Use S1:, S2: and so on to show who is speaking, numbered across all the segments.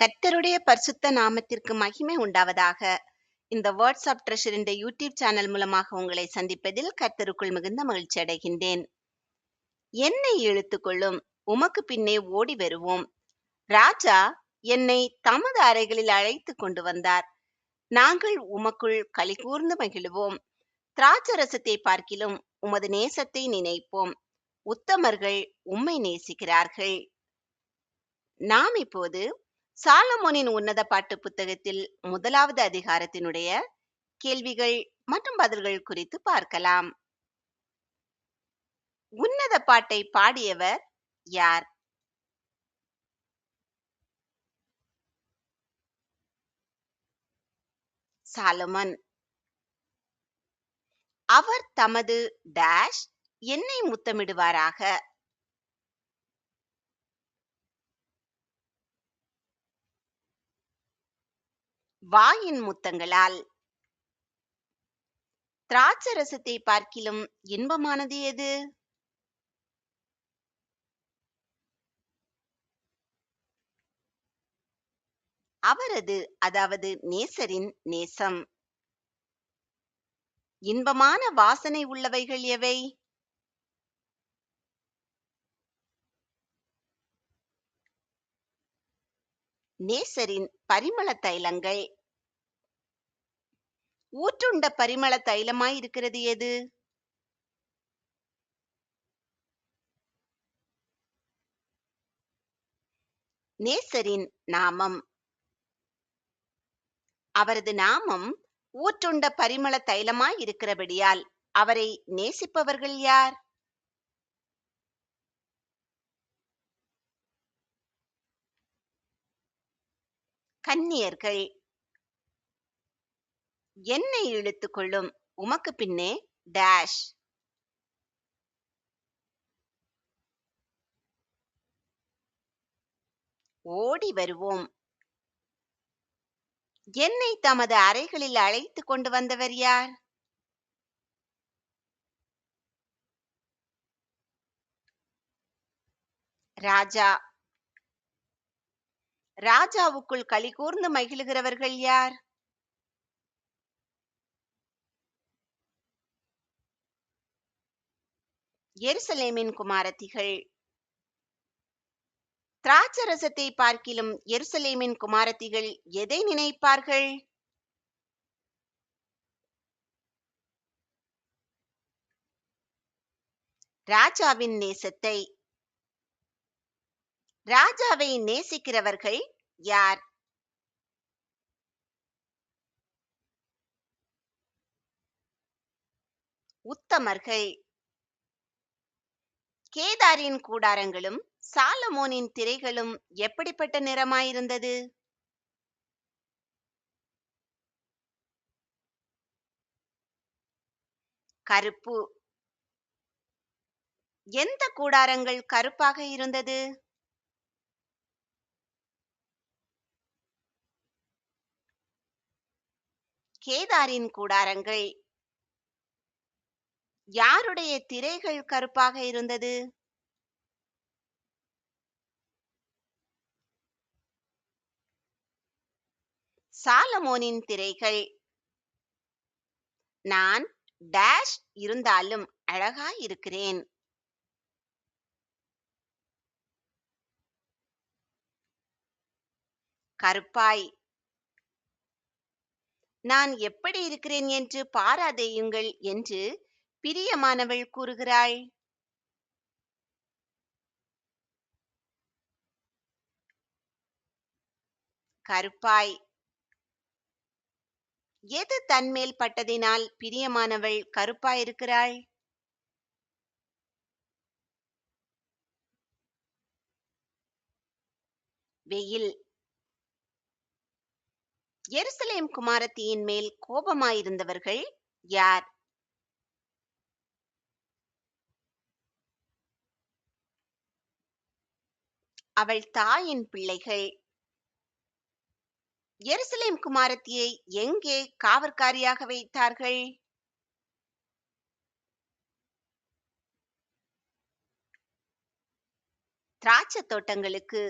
S1: கர்த்தருடைய பரிசுத்த நாமத்திற்கு மகிமை உண்டாவதாக. இந்த வாட்ஸ்அப் ட்ரெஷர் இந்த யூடியூப் சேனல் மூலமாக உங்களை சந்திப்பதில் கர்த்தருக்குள் மிகுந்த மகிழ்ச்சி அடைகின்றேன். என்னை இழுத்துக்கொள்ளும் உமக்கு பின்னே ஓடி வருவோம். ராஜா என்னை தமது அறைகளில் அழைத்து கொண்டு வந்தார். நாங்கள் உமக்குள் களி கூர்ந்து மகிழுவோம். திராட்சரசத்தை பார்க்கிலும் உமது நேசத்தை நினைப்போம். உத்தமர்கள் உம்மை நேசிக்கிறார்கள். நாம் இப்போது சாலமோனின் உன்னத பாட்டு புத்தகத்தில் முதலாவது அதிகாரத்தினுடைய கேள்விகள் மற்றும் பதில்கள் குறித்து பார்க்கலாம். உன்னத பாட்டை பாடியவர் யார்? சாலமன். அவர் தமது டேஷ் என்னை முத்தமிடுவாராக? வாயின் முத்தங்களால். திராட்சரசத்தை பார்க்கிலும் இன்பமானது எது? அவரது அதாவது நேசரின் நேசம். இன்பமான வாசனை உள்ளவைகள் எவை? நேசரின் பரிமள தைலங்கள். ஊற்றுண்ட பரிமள தைலமாய் இருக்கிறது எது? நேசரின் நாமம். அவரது நாமம் ஊற்றுண்ட பரிமள தைலமாய் இருக்கிறபடியால் அவரை நேசிப்பவர்கள் யார்? கன்னியர்கள். என்னை இழுத்துக்கொள்ளும் உமக்கு பின்னே டேஷ் ஓடி வருவோம். என்னை தமது அறைகளில் அழைத்து கொண்டு வந்தவர் யார்? ராஜா. ராஜாவுக்குள் களி கூர்ந்து மகிழுகிறவர்கள் யார்? எருசலேமின் குமாரத்திகள். திராட்சரசத்தை பார்க்கிலும் எருசலேமின் குமாரத்திகள் எதை நினைப்பார்கள்? ராஜாவின் நேசத்தை. ராஜாவை நேசிக்கிறவர்கள் யார்? உத்தமர்கள். கேதாரின் கூடாரங்களும் சாலமோனின் திரைகளும் எப்படிப்பட்ட நிறமாயிருந்தது? கருப்பு. எந்த கூடாரங்கள் கருப்பாக இருந்தது? கேதாரின் கூடாரங்கள் யாருடைய திரைகள் கருப்பாக இருந்தது? சாலமோனின் திரைகள். நான் டேஷ் இருந்தாலும் அழகா இருக்கிறேன். கருப்பாய். நான் எப்படி இருக்கிறேன் என்று பாராதேயுங்கள் என்று பிரியமானவள் கூறுகிறாள். கருப்பாய். எது தன்மேல் பட்டதினால் பிரியமானவள் கருப்பாயிருக்கிறாள்? வெயில். எருசலேம் குமாரத்தியின் மேல் கோபமாயிருந்தவர்கள் யார்? அவள் தாயின் பிள்ளைகள். எருசலேம் குமாரத்தியை எங்கே காவற்காரியாக வைத்தார்கள்? திராட்சை தோட்டங்களுக்கு.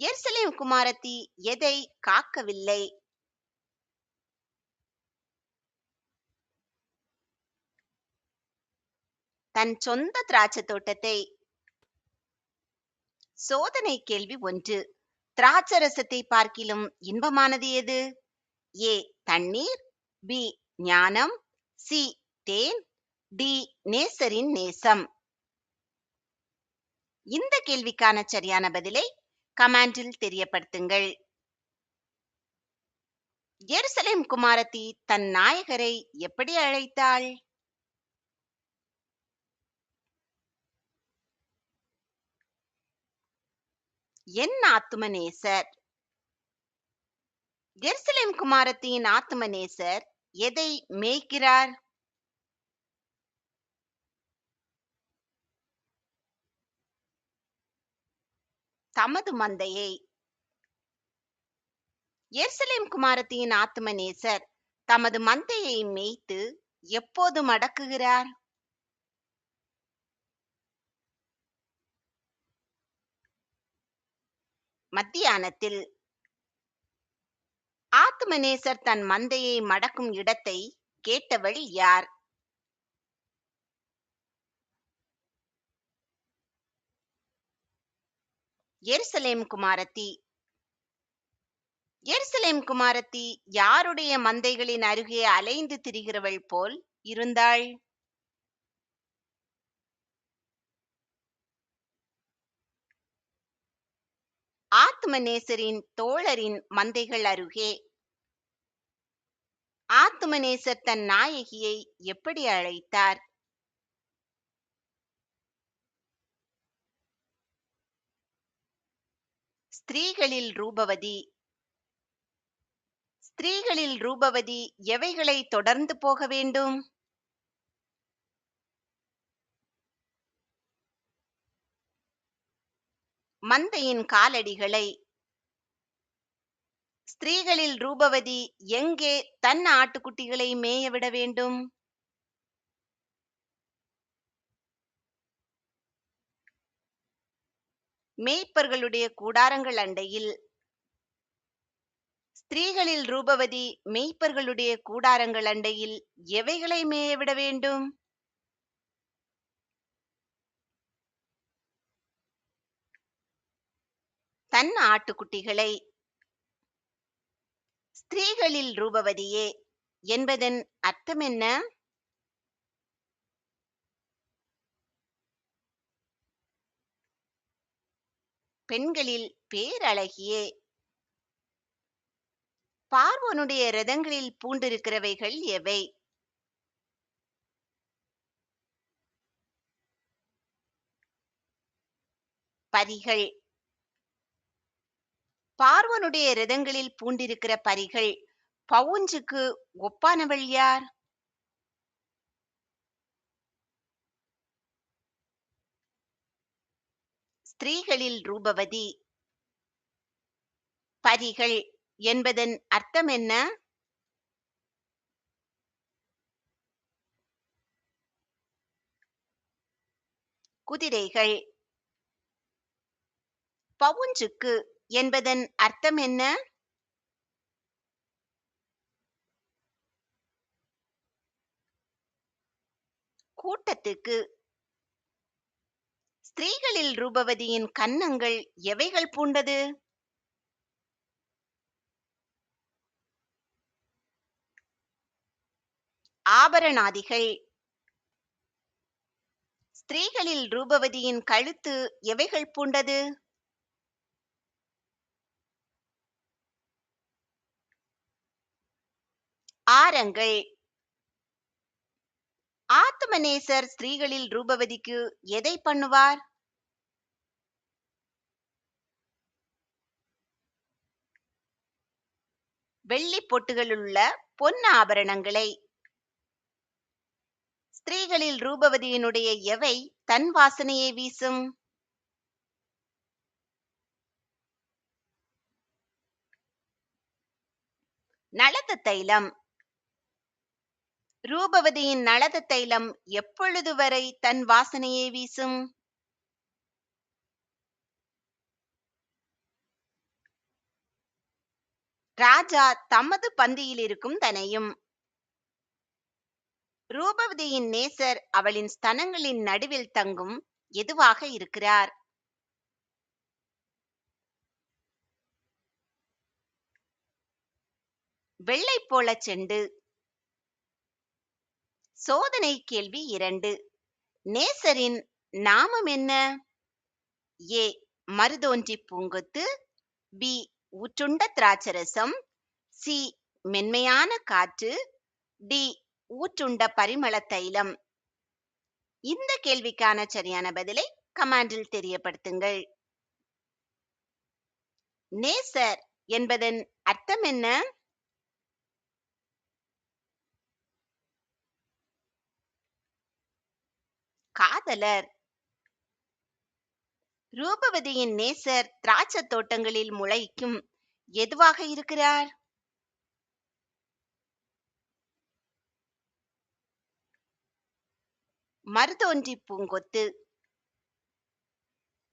S1: எருசலேம் குமாரத்தி எதை காக்கவில்லை? தன் சொந்த திராட்சை தோட்டத்தை சோதனை கேள்வி ஒன்று. திராட்சரசத்தை பார்க்கிலும் இன்பமானது எது? ஏ. தண்ணீர் பி. ஞானம் சி. Than t. நேசரின் நேசம். இந்த கேள்விக்கான சரியான பதிலை கமாண்டில் தெரியப்படுத்துங்கள். எருசலேம் குமாரத்தி தன் நாயகரை எப்படி அழைத்தாள்? என் ஆத்மநேசர் எருசலேம் குமாரத்தியின் ஆத்மநேசர் எதை மேய்க்கிறார்? தமது மந்தையை. எருசலேம் குமாரத்தியின் ஆத்மநேசர் தமது மந்தையை மேய்த்து எப்போது மடக்குகிறார்? மத்தியானத்தில் ஆத்மநேசர் தன் மந்தையை மடக்கும் இடத்தை கேட்டவள் யார்? எருசலேம் குமாரத்தி. எருசலேம் குமாரத்தி யாருடைய மந்தைகளின் அருகே அலைந்து திரிகிறவள் போல் இருந்தாள்? ஆத்மநேசரின் தோழரின் மந்தைகள் அருகே. ஆத்மநேசர் தன் நாயகியை எப்படி அழைத்தார்? ஸ்திரீகளில் ரூபவதி. ஸ்திரீகளில் ரூபவதி எவைகளை தொடர்ந்து போக வேண்டும்? மந்தையின் காலடிகளை. ஸ்திரீகளில் ரூபவதி எங்கே தன் ஆட்டுக்குட்டிகளை மேய விட வேண்டும்? மேய்ப்பர்களுடைய கூடாரங்கள் அண்டையில். ஸ்திரீகளில் ரூபவதி மேய்ப்பர்களுடைய கூடாரங்கள் அண்டையில் எவைகளை மேயவிட வேண்டும்? தன் ஆட்டுக்குட்டிகளை. ஸ்திரீகளில் ரூபவதியே என்பதன் அர்த்தம் என்ன? பெண்களில் பேரழகியே பார்வனுடைய ரதங்களில் பூண்டிருக்கிறவைகள் எவை? பரிகள் பார்வனுடைய ரதங்களில் பூண்டிருக்கிற பரிகள் பவுஞ்சுக்கு ஒப்பானவள் யார்? ஸ்திரீகளில் ரூபவதி. பரிகள் என்பதன் அர்த்தம் என்ன? குதிரைகள் பவுஞ்சுக்கு என்பதன் அர்த்தம் என்ன? கூட்டத்துக்கு. ஸ்திரீகளில் ரூபவதியின் கன்னங்கள் எவைகள் பூண்டது? ஆபரணாதிகள். ஸ்திரீகளில் ரூபவதியின் கழுத்து எவைகள் பூண்டது? ஆரங்கள். ஆத்மநேசர் ஸ்திரீகளில் ரூபவதிக்கு எதை பண்ணுவார்? வெள்ளி பொட்டுகளுள்ள பொன் ஆபரணங்களை. ஸ்திரீகளில் ரூபவதியினுடைய எவை தன் வாசனையை வீசும்? நலத்த தைலம். ரூபவதியின் நளத தைலம் எப்பொழுது வரை தன் வாசனையை வீசும்? ராஜா தமது பந்தியில் இருக்கும் தனையும். ரூபவதியின் நேசர் அவளின் ஸ்தனங்களின் நடுவில் தங்கும் எதுவாக இருக்கிறார்? வெள்ளை போல செண்டு சோதனை கேள்வி இரண்டு. நேசரின் நாமம் என்ன? ஏ. மருதோன்றி பூங்கொத்து. பி. ஊற்றுண்ட திராட்சரசம். சி. மென்மையான காற்று. டி. ஊற்றுண்ட பரிமள தைலம். இந்த கேள்விக்கான சரியான பதிலை கமாண்டில் தெரியப்படுத்துங்கள். நேசர் என்பதன் அர்த்தம் என்ன? காதலர். ரூபவதியின் நேசர் திராட்சை தோட்டங்களில் முளைக்கும். எதுவாக இருக்கிறார்? மருதோன்றி பூங்கொத்து.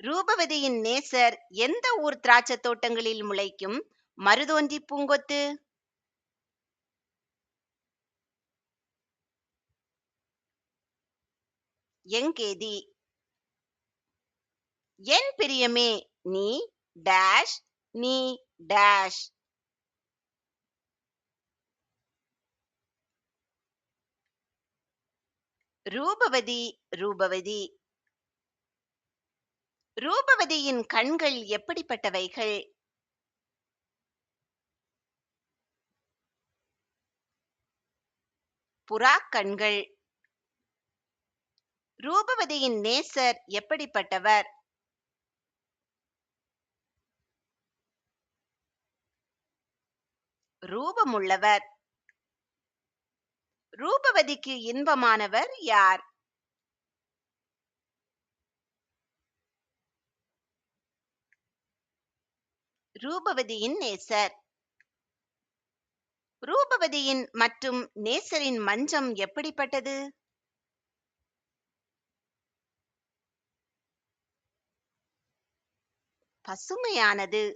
S1: ரூபவதியின் நேசர் எந்த ஊர் திராட்சை தோட்டங்களில் முளைக்கும்? மருதோன்றி பூங்கொத்து. எங்கேதி என் பிரியமே நீ டேஷ் நீ டேஷ் ரூபவதி ரூபவதி. ரூபவதியின் கண்கள் எப்படிப்பட்டவைகள்? புறா கண்கள் ரூபவதியின் நேசர் எப்படிப்பட்டவர்? ரூபமுள்ளவர். ரூபவதிக்கு இன்பமானவர் யார்? ரூபவதியின் நேசர். ரூபவதியின் மற்றும் நேசரின் மஞ்சம் எப்படிப்பட்டது? பசுமையானது.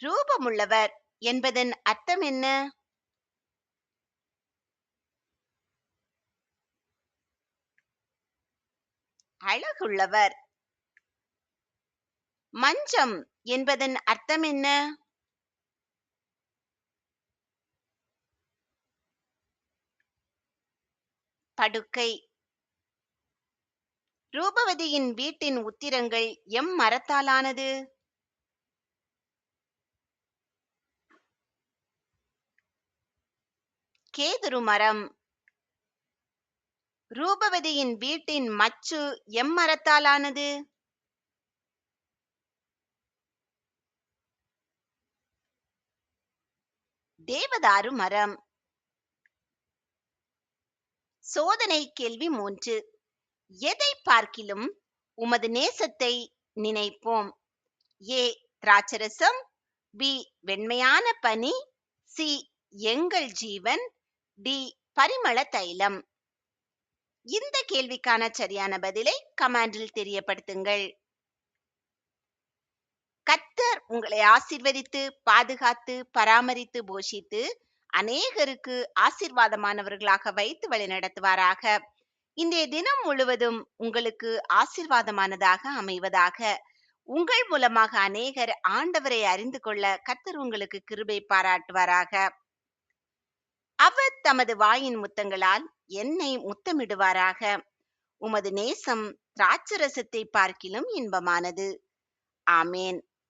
S1: ரூபமுள்ளவர் என்பதன் அர்த்தம் என்ன? அழகுள்ளவர். மஞ்சம் என்பதன் அர்த்தம் என்ன? படுக்கை. ரூபவதியின் வீட்டின் உத்திரங்கள் எம் மரத்தாலானது? கேதுரு மரம் ரூபவதியின் வீட்டின் மச்சு எம் மரத்தாலானது? தேவதாரு மரம். சோதனை கேள்வி மூன்று. எதை பார்க்கிலும் உமது நேசத்தை நினைப்போம். ஏ. திராட்சரசம் பி. வெண்மையான பனி சி. எங்கள் ஜீவன் டி. பரிமள தைலம். இந்த கேள்விக்கான சரியான பதிலை கமாண்டில் தெரியப்படுத்துங்கள். கத்தர் உங்களை ஆசிர்வதித்து பாதுகாத்து பராமரித்து போஷித்து அநேகருக்கு ஆசிர்வாதமானவர்களாக வைத்து வழிநடத்துவாராக. இன்றைய தினம் முழுவதும் உங்களுக்கு ஆசிர்வாதமானதாக அமைவதாக உங்கள் மூலமாக அநேகர் ஆண்டவரை அறிந்து கொள்ள கத்தர் உங்களுக்கு கிருபை பாராட்டுவாராக. அவர் தமது வாயின் முத்தங்களால் என்னை முத்தமிடுவாராக. உமது நேசம் திராட்சரசத்தை பார்க்கிலும் இன்பமானது. ஆமேன்.